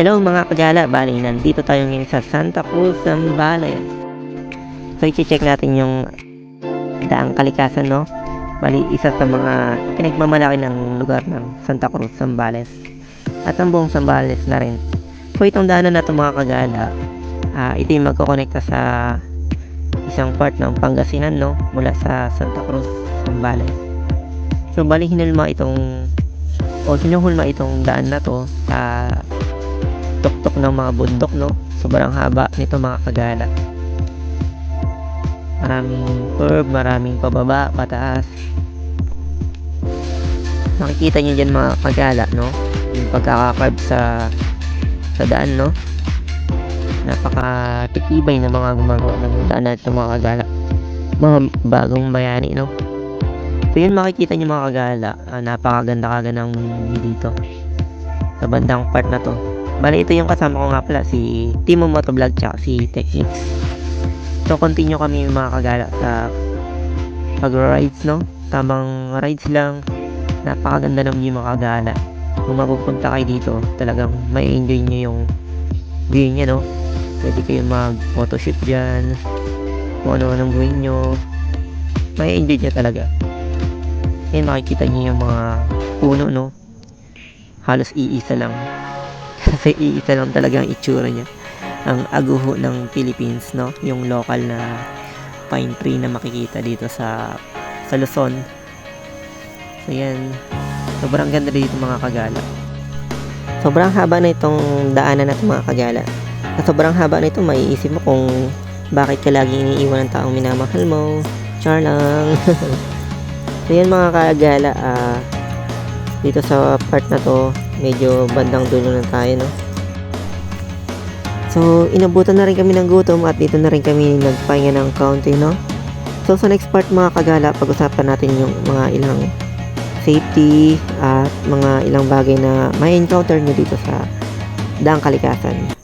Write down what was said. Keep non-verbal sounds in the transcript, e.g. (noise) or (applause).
Hello mga kagala, bali nandito tayo ngayon sa Santa Cruz, Zambales. So i-check natin yung daang kalikasan, no? Bali isa sa mga pinagmamalaki ng lugar ng Santa Cruz, Zambales. At ang buong Zambales na rin. So itong daanan na ito mga kagala, ah, ito yung magkokonekta sa isang part ng Pangasinan, no? Mula sa Santa Cruz, Zambales. So bali hinulma itong o hinuhulma itong daan na to sa tuktok ng mga bundok no? Sobrang haba nito mga kagala maraming curve maraming pababa pataas. Makikita nyo dyan mga kagala no? Yung pagkakakarb sa sa daan no? Napaka titibay ng mga gumagawa ng daan na ito mga kagala mga bagong bayani no? So yun makikita nyo mga kagala, ah, napakaganda kaga ng dito. Sa bandang part na to. Bali ito yung kasama ko nga pala, si Timo Motovlog tsaka si Technics. So continue kami mga kagala sa pag-rides no. Tamang rides lang. Napakaganda ng view mga kagala. Kung mapupunta kayo dito, talagang may enjoy nyo yung view niya no. Pwede kayo mag photoshoot dyan. Kung ano-anong gawin nyo. May enjoy nyo talaga. Ayan, makikita niyo yung mga puno, no? Halos iisa lang. Kasi iisa lang talaga ang itsura niya. Ang aguho ng Philippines, no? Yung local na pine tree na makikita dito sa sa Luzon. So, yan. Sobrang ganda dito mga kagala. Sobrang haba na itong daanan na ito mga kagala. At sobrang haba na ito, maiisip mo kung bakit ka lagi iniiwan ng taong minamahal mo. Char lang. (laughs) So yan mga kagala, ah, dito sa part na to, medyo bandang dulo na tayo, no? So, inabutan na rin kami ng gutom at dito na rin kami nagpahinga ng kaunti, no? So, sa next part mga kagala, pag-usapan natin yung mga ilang safety at mga ilang bagay na may encounter nyo dito sa daang kalikasan.